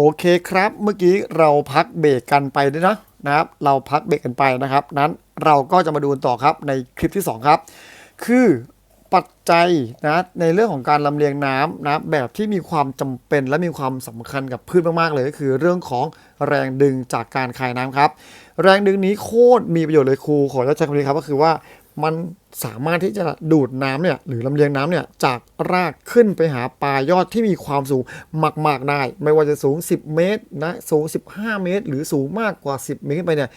โอเคครับ เมื่อกี้เราพักเบรกกันไปด้วยนะนะครับ เราพักเบรกกันไปนะครับ นั้นเราก็จะมาดูต่อครับในคลิปที่ 2 ครับ คือปัจจัยนะในเรื่องของการลำเลียงน้ำนะแบบที่มีความจำเป็นและมีความสำคัญกับพืชมากๆเลยก็คือเรื่องของแรงดึงจากการคายน้ำครับ แรงดึงนี้โคตรมีประโยชน์เลยครูขอใช้คำนี้ครับก็คือว่า มันสามารถที่จะดูดน้ำเนี่ยหรือลำเลียงน้ำเนี่ยจากรากขึ้นไปหาปลายยอดที่มีความสูงมากๆได้ ไม่ว่าจะสูง 10 เมตรนะสูง 15 เมตร หรือสูงมากกว่า 10 เมตรไปเนี่ย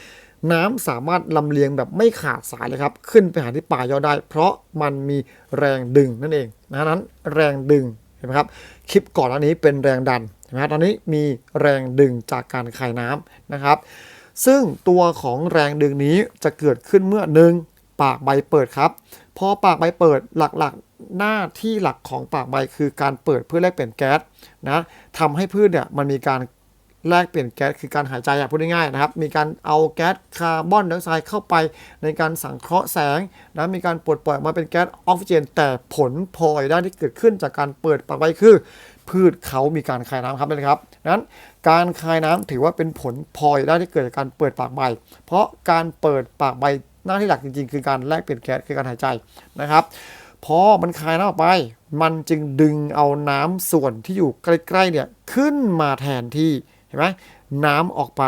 น้ำสามารถลำเลียงแบบไม่ขาดสายเลยครับ ขึ้นไปหาที่ปลายยอดได้ เพราะมันมีแรงดึงนั่นเองนะนั้นแรงดึงเห็นไหมครับคลิปก่อนอันนี้เป็นแรงดันเห็นไหมครับตอนนี้มีแรงดึงจากการคายน้ำนะครับซึ่งตัวของแรงดึงนี้จะเกิดขึ้นเมื่อหนึ่ง ปากใบเปิดครับ พอปากใบเปิดหลักๆหน้าที่หลักของปากใบคือการเปิดเพื่อแลกเปลี่ยนแก๊สนะทำให้พืชเนี่ยมันมีการแลกเปลี่ยนแก๊สคือการหายใจอะพูดง่ายๆนะครับ มีการเอาแก๊สคาร์บอนไดออกไซด์เข้าไปในการสังเคราะห์แสงนะมีการปลดปล่อยออกมาเป็นแก๊สออกซิเจน แต่ผลพลอยได้ที่เกิดขึ้นจากการเปิดปากใบคือ พืชเขามีการคายน้ำครับเลยครับนั้นการคายน้ำถือว่าเป็นผลพลอยได้ที่เกิดจากการเปิดปากใบ เพราะการเปิดปากใบ หน้าที่หลักจริงๆ คือการแลกเปลี่ยนแก๊สคือการหายใจนะครับพอมันคายน้ำออกไป มันจึงดึงเอาน้ำส่วนที่อยู่ใกล้ๆเนี่ยขึ้นมาแทนที่เห็นไหมน้ำออกไป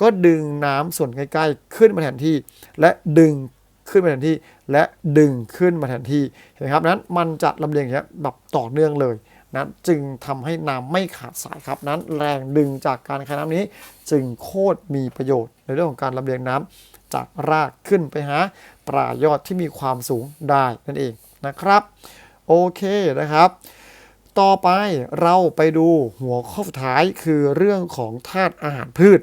ก็ดึงน้ำส่วนใกล้ๆ ขึ้นมาแทนที่ และดึงขึ้นมาแทนที่ และดึงขึ้นมาแทนที่เห็นไหมครับนั้นมันจะลำเลียงอย่างเงี้แบบต่อเนื่องเลยนะจึงทำให้น้ำไม่ขาดสายครับนั้นแรงดึงจากการคายน้ำนี้ จึงโคตรมีประโยชน์ในเรื่องของการลำเลียงน้ำ จากรากขึ้นไปหาปลายยอดที่มีความสูงได้นั่นเองนะครับ โอเคนะครับ ต่อไปเราไปดูหัวข้อสุดท้ายคือเรื่องของธาตุอาหารพืช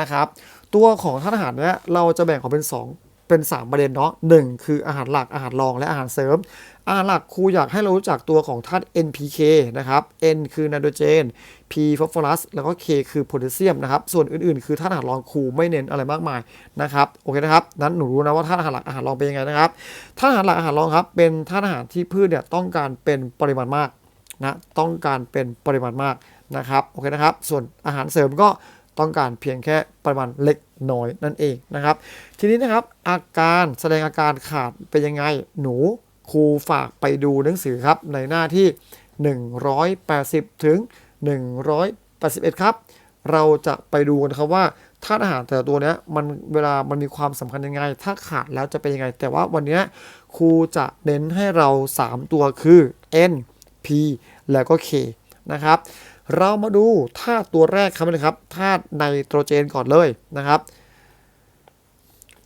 นะครับ ตัวของธาตุอาหารเนี้ยเราจะแบ่งออกเป็น 2 เป็น 3 ประเด็นเนาะหนึ่งคืออาหารหลักอาหารรองและอาหารเสริม อาหาหลักครูอยากให้เรารู้จักตัวของธาตุ NPK นะครับ N คือไนโตรเจน P ฟอสฟอรัสแล้วก็ K คือโพแทสเซียมนะครับ ส่วนอื่นๆ คือธาตุอาหารรองครูไม่เน้นอะไรมากมายนะครับโอเคนะครับนั้นหนูรู้นะว่าธาตุอาหารหลักอาหารรองเป็นยังไงนะครับธาตุอาหารหลักอาหารรองครับเป็นธาตุอาหารที่พืชเนี่ยต้องการเป็นปริมาณมากนะต้องการเป็นปริมาณมากนะครับโอเคนะครับ ส่วนอาหารเสริมก็ต้องการเพียงแค่ปริมาณเล็กน้อยนั่นเองนะครับ ทีนี้นะครับอาการแสดงอาการขาดเป็นยังไงหนู ครูฝากไปดูหนังสือครับในหน้าที่ 180 ถึง 181 ครับ เราจะไปดูกันครับว่าธาตุอาหารแต่ละตัวเนี้ยมันเวลามันมีความสำคัญยังไง ถ้าขาดแล้วจะเป็นยังไง แต่ว่าวันนี้ครูจะเน้นให้เรา 3 ตัวคือ N P แล้วก็ K นะครับ เรามาดูธาตุตัวแรกครับนะครับธาตุไนโตรเจนก่อนเลยนะครับ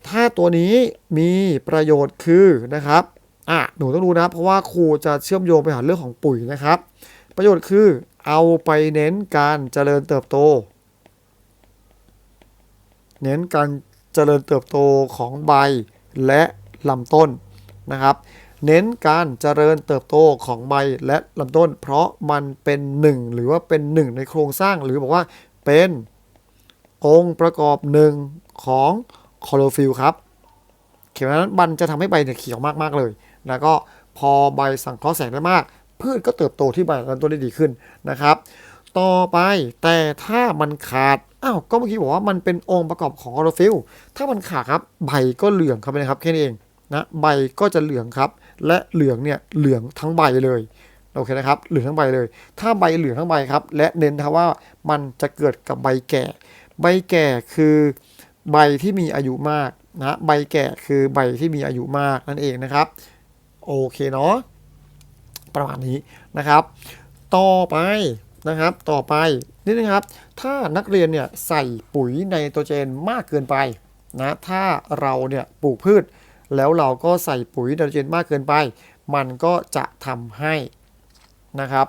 ธาตุตัวนี้มีประโยชน์คือนะครับ อะหนูต้องรู้นะ เพราะว่าครูจะเชื่อมโยงไปหาเรื่องของปุ๋ยนะครับ ประโยชน์คือเอาไปเน้นการเจริญเติบโต เน้นการเจริญเติบโตของใบและลำต้นนะครับ เน้นการเจริญเติบโตของใบและลำต้น เพราะมันเป็นหนึ่งหรือว่าเป็นหนึ่งในโครงสร้างหรือบอกว่าเป็นองค์ประกอบหนึ่งของคลอโรฟิลครับเขียวนั้นมันจะทำให้ใบเนี่ยเขียวมากๆเลย แล้วก็พอใบสังเคราะห์แสงได้มาก พืชก็เติบโตที่ใบลำต้นได้ดีขึ้นนะครับ ต่อไปแต่ถ้ามันขาดอ้าวก็เมื่อกี้บอกว่ามันเป็นองค์ประกอบของคลอโรฟิลถ้ามันขาดครับใบก็เหลืองครับนะครับแค่นี้เองนะใบก็จะเหลืองครับ และเหลืองเนี่ยเหลืองทั้งใบเลยโอเคนะครับเหลืองทั้งใบเลย ถ้าใบเหลืองทั้งใบครับ และเน้นนะว่ามันจะเกิดกับใบแก่ ใบแก่คือใบที่มีอายุมากนะใบแก่คือใบที่มีอายุมากนั่นเองนะครับ โอเคเนาะประมาณนี้นะครับ ต่อไปนะครับต่อไปนี่นะครับ ถ้านักเรียนเนี่ยใส่ปุ๋ยไนโตรเจนมากเกินไปนะถ้าเราเนี่ยปลูกพืช แล้วเราก็ใส่ปุ๋ยไนโตรเจนมากเกินไป มันก็จะทำให้นะครับ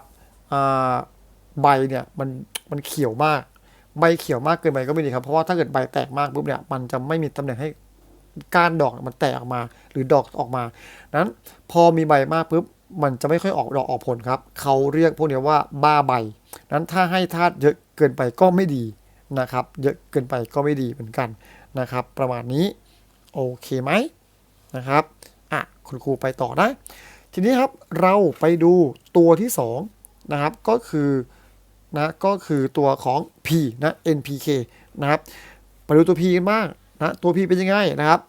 ใบเนี่ยมันมันเขียวมาก ใบเขียวมากเกินไปก็ไม่ดีครับเพราะว่าถ้าเกิดใบแตกมากปุ๊บเนี่ยมันจะไม่มีตำแหน่งให้ ก้านดอกมันแตกออกมา หรือดอกออกมานั้นพอมีใบมากปุ๊บมันจะไม่ค่อยออกดอกออกผลครับ เขาเรียกพวกนี้ว่าบ้าใบ นั้นถ้าให้ธาตุเยอะเกินไปก็ไม่ดีนะครับ เยอะเกินไปก็ไม่ดีเหมือนกันนะครับ ประมาณนี้โอเคไหมนะครับอะคุณครูไปต่อนะ ทีนี้ครับเราไปดูตัวที่2นะครับก็คือนะก็คือตัวของ P นะ NPK นะครับไปดูตัว P กันบ้าง นะตัว P เป็นยังไงนะครับ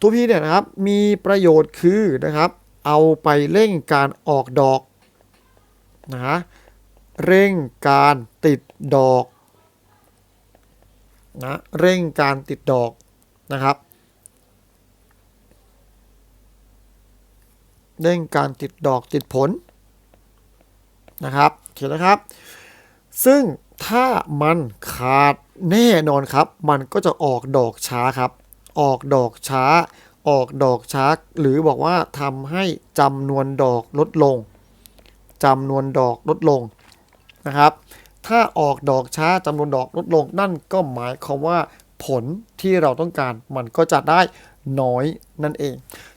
ตัว P เนี่ยนะครับมีประโยชน์คือนะครับ เอาไปเร่งการออกดอกนะเร่งการติดดอกนะเร่งการติดดอกนะครับเร่งการติดดอกติดผลนะครับโอเคนะครับ ซึ่งถ้ามันขาด แน่นอนครับ มันก็จะออกดอกช้าครับ ออกดอกช้า ออกดอกช้า หรือบอกว่าทำให้จำนวนดอกลดลงจำนวนดอกลดลงนะครับ ถ้าออกดอกช้าจำนวนดอกลดลง นั่นก็หมายความว่าผลที่เราต้องการมันก็จะได้น้อยนั่นเอง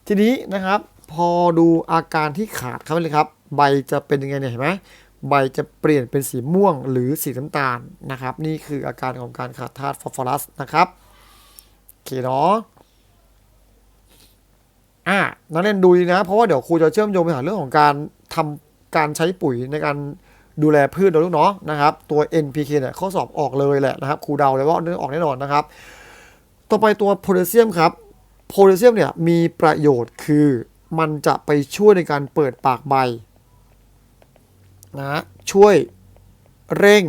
ทีนี้นะครับ พอดูอาการที่ขาดครับเลยครับ ใบจะเป็นยังไงเนี่ยเห็นไหม ใบจะเปลี่ยนเป็นสีม่วงหรือสีน้ำตาลนะครับ นี่คืออาการของการขาดธาตุฟอสฟอรัสนะครับโอเคเนาะอะนักเรียนดูดีนะ เพราะว่าเดี๋ยวครูจะเชื่อมโยงไปหาเรื่องของการทำการใช้ปุ๋ยในการดูแลพืชโดยลูกเนาะนะครับ ตัว NPK เนี่ยข้อสอบออกเลยแหละนะครับครูเดาเลยว่าเรื่องออกแน่นอนนะครับ ต่อไปตัวโพแทสเซียมครับโพแทสเซียมเนี่ยมีประโยชน์คือมันจะไปช่วยในการเปิดปากใบ นะช่วยเร่ง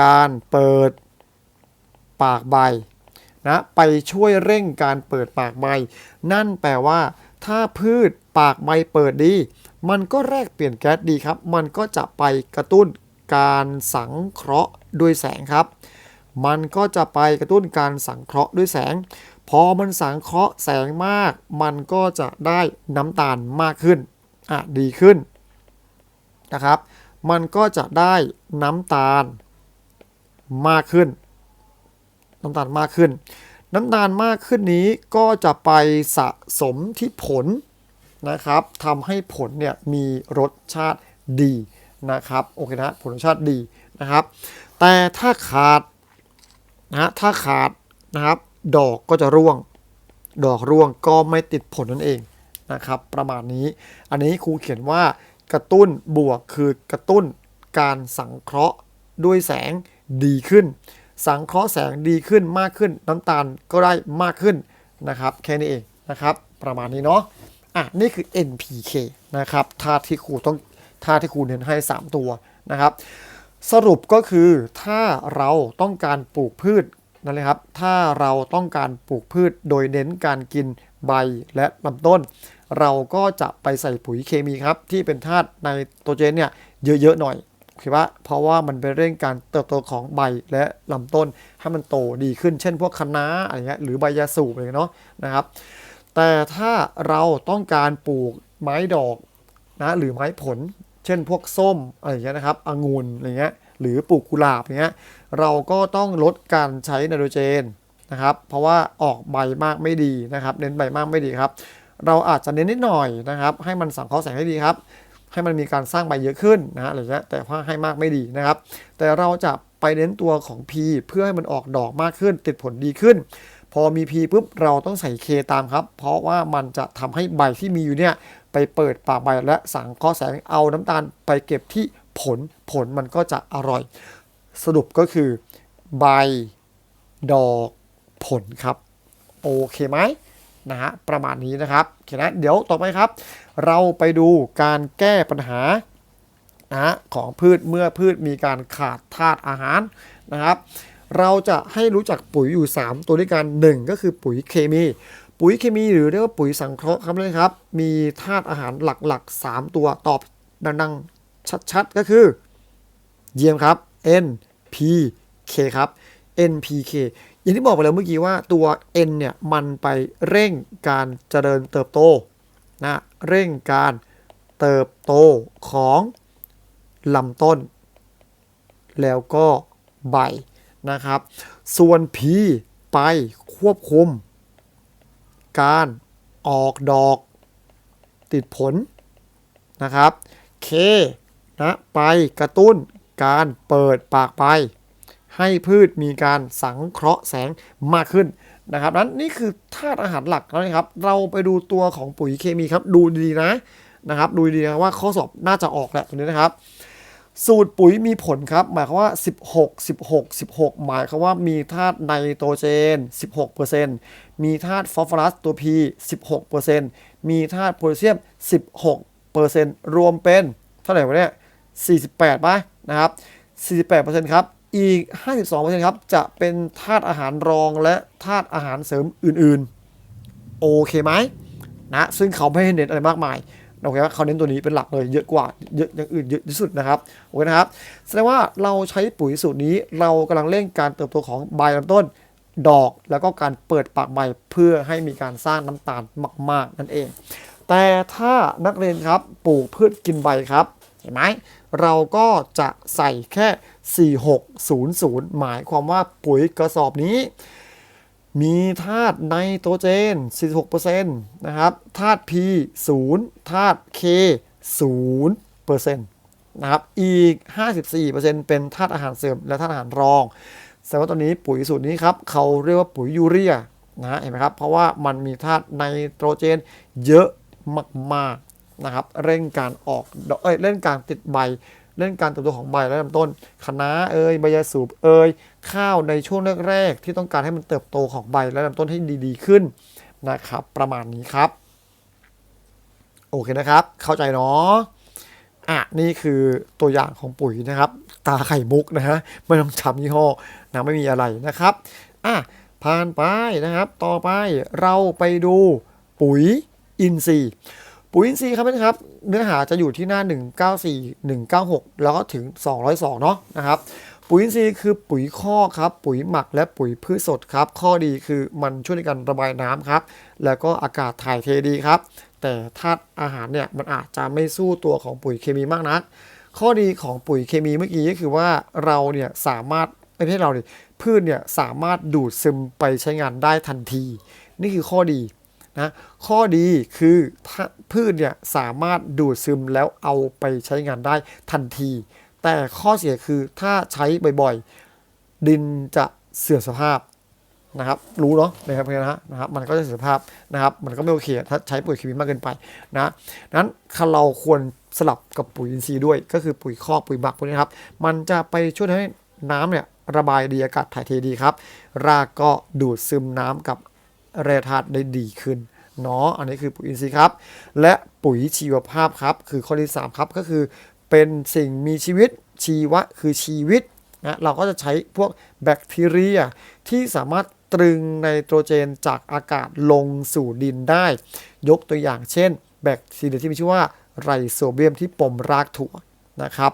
การเปิดปากใบนะไปช่วยเร่งการเปิดปากใบ นั่นแปลว่า ถ้าพืชปากใบเปิดดี มันก็แลกเปลี่ยนแก๊สดีครับ มันก็จะไปกระตุ้นการสังเคราะห์ด้วยแสงครับ มันก็จะไปกระตุ้นการสังเคราะห์ด้วยแสง พอมันสังเคราะห์แสงมาก มันก็จะได้น้ำตาลมากขึ้นอะดีขึ้น นะครับ มันก็จะได้น้ำตาลมากขึ้น น้ำตาลมากขึ้น น้ำตาลมากขึ้นนี้ก็จะไปสะสมที่ผลนะครับทำให้ผลเนี่ยมีรสชาติดีนะครับโอเคนะผลรสชาติดีนะครับ แต่ถ้าขาดนะฮะถ้าขาดนะครับ ดอกก็จะร่วง ดอกร่วงก็ไม่ติดผลนั่นเองนะครับ ประมาณนี้ อันนี้ครูเขียนว่า กระตุ้นบวกคือกระตุ้นการสังเคราะห์ด้วยแสงดีขึ้น สังเคราะห์แสงดีขึ้นมากขึ้น น้ำตาลก็ได้มากขึ้นนะครับ แค่นี้เองนะครับ ประมาณนี้เนาะอะนี่คือ NPK นะครับธาตุที่ครูต้องธาตุที่ครูเน้นให้ 3 ตัวนะครับ สรุปก็คือถ้าเราต้องการปลูกพืชนั่นเลยครับ ถ้าเราต้องการปลูกพืชโดยเน้นการกินใบและลำต้น เราก็จะไปใส่ปุ๋ยเคมีครับ ที่เป็นธาตุในโตรเจนเนี่ยเยอะๆหน่อยโอเคปะเพราะว่ามันไปเร่งการเติบโตของใบและลำต้นให้มันโตดีขึ้น เช่นพวกคะน้าอะไรเงี้ยหรือใบยาสูบอะไรเนาะนะครับ แต่ถ้าเราต้องการปลูกไม้ดอกนะหรือไม้ผล เช่นพวกส้มอะไรเงี้ยนะครับองุ่นอะไรเงี้ยหรือปลูกกุหลาบเงี้ยเราก็ต้องลดการใช้ไนโตรเจนนะครับ เพราะว่าออกใบมากไม่ดีนะครับ เน้นใบมากไม่ดีครับ เราอาจจะเน้นนิดหน่อยนะครับ ให้มันสังเคราะห์แสงให้ดีครับ ให้มันมีการสร้างใบเยอะขึ้นนะฮะอะไรเงี้ยแต่ว่าให้มากไม่ดีนะครับ แต่เราจะไปเน้นตัวของ P เพื่อให้มันออกดอกมากขึ้น ติดผลดีขึ้น พอมี P ปุ๊บเราต้องใส่ K ตามครับ เพราะว่ามันจะทำให้ใบที่มีอยู่เนี่ยไปเปิดปากใบและสังเคราะห์แสงเอาน้ำตาลไปเก็บที่ผลผลมันก็จะอร่อย สรุปก็คือ ใบ ดอกผลครับ โอเคไหม นะฮะประมาณนี้นะครับโอเคนะเดี๋ยวต่อไปครับ เราไปดูการแก้ปัญหานะของพืชเมื่อพืชมีการขาดธาตุอาหารนะครับ เราจะให้รู้จักปุ๋ยอยู่ 3 ตัวด้วยกัน 1 ก็คือปุ๋ยเคมี ปุ๋ยเคมีหรือเรียกว่าปุ๋ยสังเคราะห์ครับเลยครับ มีธาตุอาหารหลักๆ 3 ตัวตอบดังๆ ชัดๆ ก็คือ เยี่ยมครับ N P K ครับ NPK อย่างที่บอกไปแล้วเมื่อกี้ว่าตัว N เนี่ยมันไปเร่งการเจริญเติบโตนะเร่งการเติบโตของลำต้น แล้วก็ใบนะครับ ส่วน P ไปควบคุม การออกดอกติดผลนะครับ K นะไปกระตุ้นการเปิดปากใบ ให้พืชมีการสังเคราะห์แสงมากขึ้นนะครับนั้นนี่คือธาตุอาหารหลักนะครับ เราไปดูตัวของปุ๋ยเคมีครับ ดูดีนะนะครับ ดูดีนะว่าข้อสอบน่าจะออกแหละตัวนี้นะครับ สูตรปุ๋ยมีผลครับ หมายความว่า 16 16 16 หมายความว่ามีธาตุไนโตรเจน 16%มีธาตุฟอสฟอรัสตัว P 16%มีธาตุโพแทสเซียม 16%รวมเป็นเท่าไหร่วะเนี่ย48ป่ะนะครับ48%ครับ อีก 52%ครับ จะเป็นธาตุอาหารรองและธาตุอาหารเสริมอื่นๆ โอเคไหมนะ ซึ่งเขาไม่ให้เน้นอะไรมากมายโอเคว่าเขาเน้นตัวนี้เป็นหลักเลยเยอะกว่าเยอะอย่างอื่นเยอะที่สุดนะครับโอเคนะครับแสดงว่าเราใช้ปุ๋ยสูตรนี้เรากำลังเร่งการเติบโตของใบลำต้นดอกแล้วก็การเปิดปากใบเพื่อให้มีการสร้างน้ำตาลมาก ๆ นั่นเอง แต่ถ้านักเรียนครับปลูกพืชกินใบครับเห็นไหม เราก็จะใส่แค่ 4600 หมายความว่าปุ๋ยกระสอบนี้ มีธาตุไนโตรเจน 46%นะครับธาตุ P 0ธาตุ K 0%นะครับอีก 54%เป็นธาตุอาหารเสริมและธาตุอาหารรองแสดงว่าตอนนี้ปุ๋ยสูตรนี้ครับเขาเรียกว่าปุ๋ยยูเรียนะฮะเห็นไหมครับ เพราะว่ามันมีธาตุไนโตรเจนเยอะมากๆ นะครับเร่งการออกเอ้ยเร่งการติดใบ เร่งการเติบโตของใบและลำต้นคะน้าเอ่ยใบยาสูบเอ่ยข้าวในช่วงแรกๆที่ต้องการให้มันเติบโตของใบและลำต้นให้ดีๆขึ้นนะครับ ประมาณนี้ครับ โอเคนะครับ เข้าใจเนาะอะนี่คือตัวอย่างของปุ๋ยนะครับ ตาไข่มุกนะฮะไม่ต้องจำยี่ห้อนะไม่มีอะไรนะครับอะผ่านไปนะครับ ต่อไปเราไปดูปุ๋ยอินทรีย์ ปุ๋ยอินทรีย์ครับเพื่อนครับ เนื้อหาจะอยู่ที่หน้า 194 196 แล้วก็ถึง 202 เนาะนะครับ ปุ๋ยอินทรีย์คือปุ๋ยคอกครับ ปุ๋ยหมักและปุ๋ยพืชสดครับ ข้อดีคือมันช่วยในการระบายน้ำครับ แล้วก็อากาศถ่ายเทดีครับ แต่ธาตุอาหารเนี่ยมันอาจจะไม่สู้ตัวของปุ๋ยเคมีมากนัก ข้อดีของปุ๋ยเคมีเมื่อกี้ก็คือว่าเราเนี่ยสามารถไม่ใช่เราดิพืชเนี่ยสามารถดูดซึมไปใช้งานได้ทันที นี่คือข้อดี นะข้อดีคือพืชเนี่ยสามารถดูดซึมแล้วเอาไปใช้งานได้ทันที แต่ข้อเสียคือถ้าใช้บ่อยๆ ดินจะเสื่อมสภาพนะครับรู้เนาะนะครับนะฮะนะครับมันก็จะเสื่อมสภาพนะครับมันก็ไม่โอเคถ้าใช้ปุ๋ยเคมีมากเกินไปนะนั้นเราควรสลับกับปุ๋ยอินทรีย์ด้วย ก็คือปุ๋ยคอกปุ๋ยหมักพวกนี้ครับมันจะไปช่วยให้น้ำเนี่ยระบายดีอากาศถ่ายเทดีครับ รากก็ดูดซึมน้ำกับ แร่ธาตุได้ดีขึ้นเนาะอันนี้คือปุ๋ยอินทรีย์ครับ และปุ๋ยชีวภาพครับคือข้อที่ 3 ครับก็คือเป็นสิ่งมีชีวิตชีวะคือชีวิตนะเราก็จะใช้พวกแบคทีเรีย ที่สามารถตรึงไนโตรเจนจากอากาศลงสู่ดินได้ ยกตัวอย่างเช่น แบคทีเรียที่มีชื่อว่าไรโซเบียมที่ปมรากถั่ว นะครับ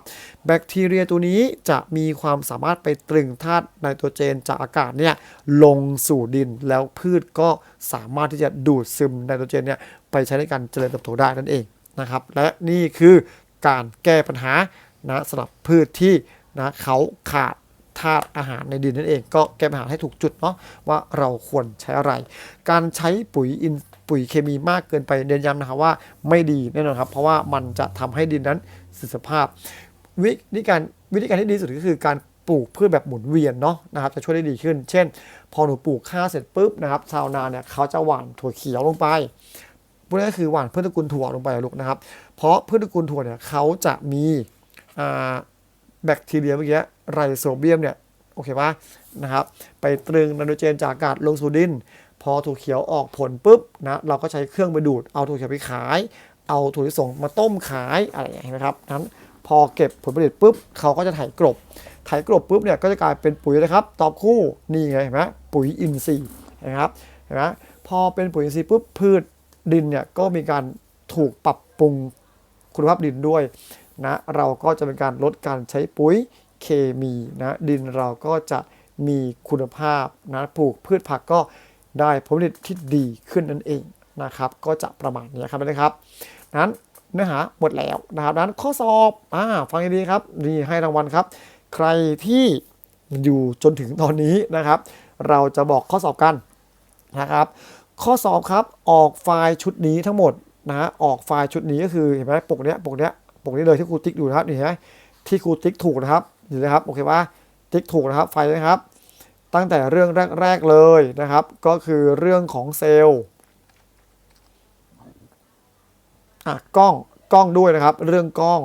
แบคทีเรียตัวนี้จะมีความสามารถไปตรึงธาตุไนโตรเจนจากอากาศเนี่ยลงสู่ดินแล้วพืชก็สามารถที่จะดูดซึมไนโตรเจนเนี่ยไปใช้ในการเจริญเติบโตได้นั่นเองนะครับ และนี่คือการแก้ปัญหานะสำหรับพืชที่นะเขาขาดธาตุอาหารในดินนั่นเอง ก็แก้ปัญหาให้ถูกจุดเนาะว่าเราควรใช้อะไร การใช้ปุ๋ยอิน ปุ๋ยเคมีมากเกินไปเน้นย้ำนะครับว่าไม่ดีแน่นอนครับ เพราะว่ามันจะทำให้ดินนั้นเสื่อมสภาพ วิธีการวิธีการที่ดีที่สุดก็คือการปลูกพืชแบบหมุนเวียนเนาะนะครับจะช่วยได้ดีขึ้น เช่น พอหนูปลูกข้าวเสร็จปุ๊บนะครับชาวนาเนี่ยเขาจะหว่านถั่วเขียวลงไปพวกนี้ก็คือหว่านพืชตระกูลถั่วลงไปลูกนะครับ เพราะพืชตระกูลถั่วเนี่ยเขาจะมีแบคทีเรียเมื่อกี้ไรโซเบียมเนี่ยโอเคปะนะครับ ไปตรึงไนโตรเจนจากอากาศลงสู่ดิน พอถั่วเขียวออกผลปุ๊บนะเราก็ใช้เครื่องไปดูดเอาถั่วเขียวไปขาย เอาถั่วลิสงมาต้มขายอะไรอย่างเงี้ยนะครับนั้นพอเก็บผลผลิตปุ๊บเขาก็จะไถกลบไถกลบปุ๊บเนี่ยก็จะกลายเป็นปุ๋ยนะครับ ตอบคู่นี่ไงเห็นไหมปุ๋ยอินทรีย์นะครับเห็นไหมพอเป็นปุ๋ยอินทรีย์ปุ๊บพืชดินเนี่ยก็มีการถูกปรับปรุงคุณภาพดินด้วยนะเราก็จะเป็นการลดการใช้ปุ๋ยเคมีนะดินเราก็จะมีคุณภาพนะปลูกพืชผักก็ ได้ผลผลิตที่ดีขึ้นนั่นเองนะครับก็จะประมาณนี้ครับนะครับนั้นเนื้อหาหมดแล้วนะครับนั้นข้อสอบอ่าฟังดีครับนี่ให้รางวัลครับ ใครที่อยู่จนถึงตอนนี้นะครับ เราจะบอกข้อสอบกันนะครับ ข้อสอบครับออกไฟล์ชุดนี้ทั้งหมดนะฮะออกไฟล์ชุดนี้ก็คือเห็นไหมปกเนี้ยปกเนี้ยปกนี้เลยที่ครูติ๊กดูนะครับนี่เห็นไหมที่ครูติ๊กถูกนะครับเห็นไหมครับโอเคปะติ๊กถูกนะครับไฟล์นะครับ ตั้งแต่เรื่องแรก ๆ เลยนะครับ ก็คือเรื่องของเซลล์อะกล้องกล้องด้วยนะครับ เรื่องกล้อง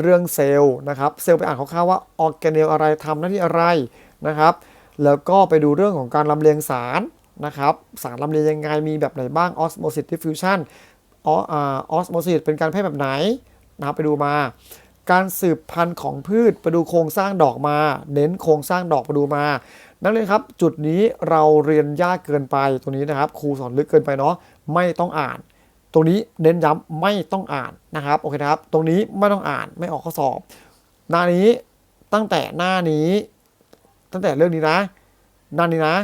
เรื่องเซลล์นะครับเซลล์ไปอ่านคร่าวๆว่าออร์แกเนลอะไรทำหน้าที่อะไรนะครับ แล้วก็ไปดูเรื่องของการลำเลียงสารนะครับ สารลำเลียงยังไงมีแบบไหนบ้าง osmosis diffusion ออสโมซิสเป็นการแพร่แบบไหนนะครับไปดูมา การสืบพันธุ์ของพืชไปดูโครงสร้างดอกมา เน้นโครงสร้างดอกไปดูมา นักเรียนครับจุดนี้เราเรียนยากเกินไปตรงนี้นะครับ ครูสอนลึกเกินไปเนาะไม่ต้องอ่าน ตรงนี้เน้นย้ำไม่ต้องอ่านนะครับโอเคนะครับ ตรงนี้ไม่ต้องอ่านไม่ออกข้อสอบ หน้านี้ตั้งแต่หน้านี้ ตั้งแต่เรื่องนี้นะหน้านี้นะ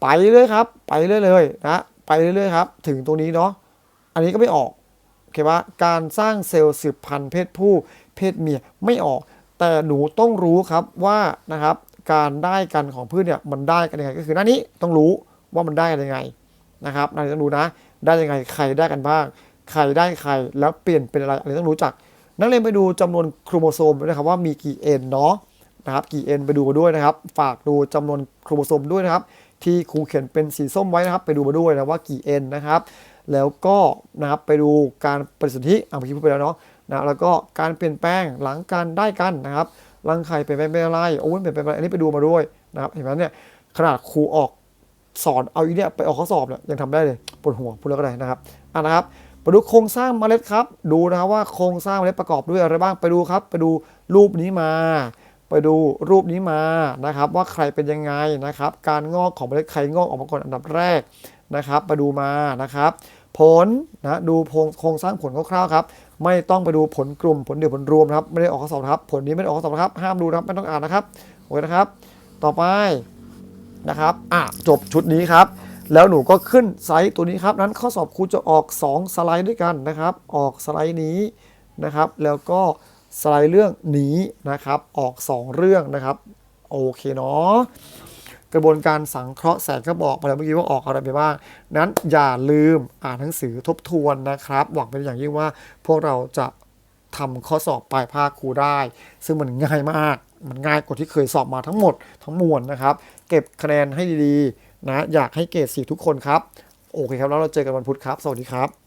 ไปเรื่อยครับ ไปเรื่อยๆเลยนะไปเรื่อยๆครับ ถึงตรงนี้เนาะอันนี้ก็ไม่ออกโอเคปะการสร้างเซลล์สืบพันธุ์เพศผู้เพศเมียไม่ออก แต่หนูต้องรู้ครับว่านะครับ การได้กันของพืชเนี่ยมันได้กันยังไงก็คือหน้านี้ต้องรู้ว่ามันได้กันยังไงนะครับหน้านี้ต้องรู้นะ ได้ยังไงใครได้กันบ้าง ใครได้ใครแล้วเปลี่ยนเป็นอะไรอันนี้ต้องรู้จัก นักเรียนไปดูจำนวนโครโมโซมนะครับว่ามีกี่ N เนาะนะครับกี่ N ไปดูด้วยนะครับ ฝากดูจำนวนโครโมโซมด้วยนะครับ ที่ครูเขียนเป็นสีส้มไว้นะครับ ไปดูมาด้วยนะว่ากี่ N นะครับแล้วก็นะครับไปดูการปฏิสนธิอะเมื่อกี้พูดไปแล้วเนาะนะแล้วก็การเปลี่ยนแปลงหลังการได้กันนะครับ รังไข่เปลี่ยนแปลงเป็นอะไรโอ้ยเปลี่ยนแปลงเป็นอะไรอันนี้ไปดูมาด้วยนะครับเห็นไหมเนี่ยขนาดครูออกสอนเอาอีเนี่ยไปออกข้อสอบเนี่ยยังทำได้เลยปวดหัวพูดแล้วก็ได้นะครับอะนะครับไปดูโครงสร้างเมล็ดครับ ดูนะครับว่าโครงสร้างเมล็ดประกอบด้วยอะไรบ้างไปดูครับ ไปดูรูปนี้มา ไปดูรูปนี้มานะครับ ว่าใครเป็นยังไงนะครับ การงอกของเมล็ดใครงอกออกมาก่อนอันดับแรกนะครับ ไปดูมานะครับ ผลนะดูโครงสร้างผลคร่าวๆครับ ไม่ต้องไปดูผลกลุ่มผลเดี่ยวผลรวมนะครับ ไม่ได้ออกข้อสอบครับ ผลนี้ไม่ได้ออกข้อสอบครับ ห้ามดูนะครับ ไม่ต้องอ่านนะครับ โอเคนะครับ ต่อไปนะครับ อะ จบชุดนี้ครับ แล้วหนูก็ขึ้นไซส์ตัวนี้ครับ นั้นข้อสอบครูจะออก 2 สไลด์ด้วยกันนะครับ ออกสไลด์นี้นะครับ แล้วก็สไลด์เรื่องนี้นะครับ ออก 2 เรื่องนะครับ โอเคเนาะ กระบวนการสังเคราะห์แสงก็บอกไปแล้วเมื่อกี้ว่าออกอะไรไปบ้าง นั้นอย่าลืมอ่านหนังสือทบทวนนะครับ หวังเป็นอย่างยิ่งว่าพวกเราจะทำข้อสอบปลายภาคครูได้ ซึ่งมันง่ายมาก มันง่ายกว่าที่เคยสอบมาทั้งหมดทั้งมวลนะครับ เก็บคะแนนให้ดีๆนะ อยากให้เกรดสีทุกคนครับ โอเคครับ แล้วเราเจอกันวันพุธครับ สวัสดีครับ